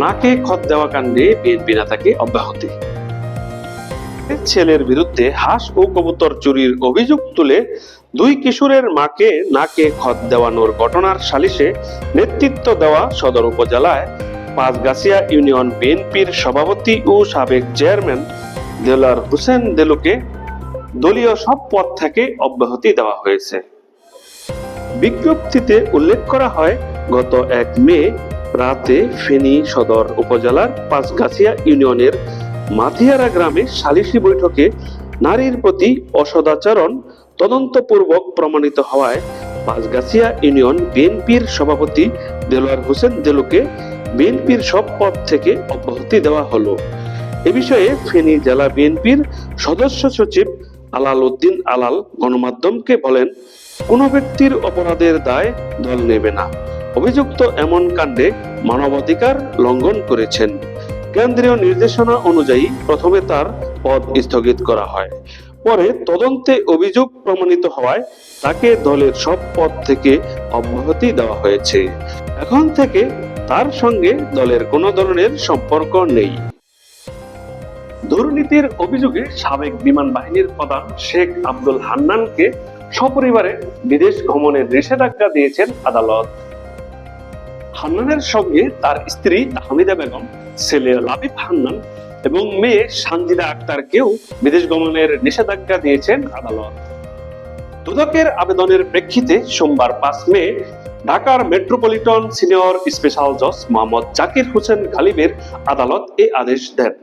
নাকে খত দেওয়া কাণ্ডে বিএনপি নেতাকে অব্যাহতি। ছেলের বিরুদ্ধে হাঁস ও কবুতর চুরির অভিযোগ তুলে দুই কিশোরের মাকে নাকে খত দেওয়ানোর ঘটনার সালিশে নেতৃত্ব দেওয়া সদর উপজেলায় পাঁচগাছিয়া ইউনিয়ন বিএনপির সভাপতি ও সাবেক চেয়ারম্যান দেলার হোসেন দেলুকে দলীয় সব পদ থেকে অব্যাহতি দেওয়া হয়েছে। বিজ্ঞপ্তিতে উল্লেখ করা হয়, গত এক মে রাতে ফেনী সদর উপজেলার পাঁচগাছিয়া ইউনিয়নের মাথিয়ারা গ্রামে সালিসি বৈঠকে নারীর প্রতি অসদাচরণ তদন্তপূর্বক প্রমাণিত হওয়ায় পাঁচগাছিয়া ইউনিয়ন বিএনপির সভাপতি দেলোয়ার হোসেন দেলুকে বিএনপির সব পদ থেকে অব্যাহতি দেওয়া হলো। এ বিষয়ে ফেনী জেলা বিএনপির সদস্য সচিব আলাল উদ্দিন আলাল গণমাধ্যমকে বলেন, কোনো ব্যক্তির অপরাধের দায় দল নেবে না। অভিযুক্ত এমন কাণ্ডে মানবাধিকার লঙ্ঘন করেছেন। কেন্দ্রীয় নির্দেশনা অনুযায়ী প্রথমে তার পদ স্থগিত করা হয়। পরে তদন্তে অভিযোগ প্রমাণিত হওয়ায় তাকে দলের সব পদ থেকে অব্যাহতি দেওয়া হয়েছে। এখন থেকে তার সঙ্গে দলের কোনো ধরনের সম্পর্ক নেই। দুর্নীতির অভিযোগে সাবেক বিমান বাহিনীর প্রধান শেখ আব্দুল হান্নানকে সপরিবারে বিদেশ ভ্রমণের নিষেধাজ্ঞা দিয়েছেন আদালত। হান্নানের সঙ্গে তার স্ত্রী হামিদা বেগম, ছেলে লাবিব হান্নান এবং মেয়ে সানজিদা আক্তারকেও বিদেশ গমনের নিষেধাজ্ঞা দিয়েছেন আদালত। দুদকের আবেদনের প্রেক্ষিতে সোমবার পাঁচ মে ঢাকার মেট্রোপলিটন সিনিয়র স্পেশাল জজ মোহাম্মদ জাকির হোসেন গালিবের আদালত এ আদেশ দেন।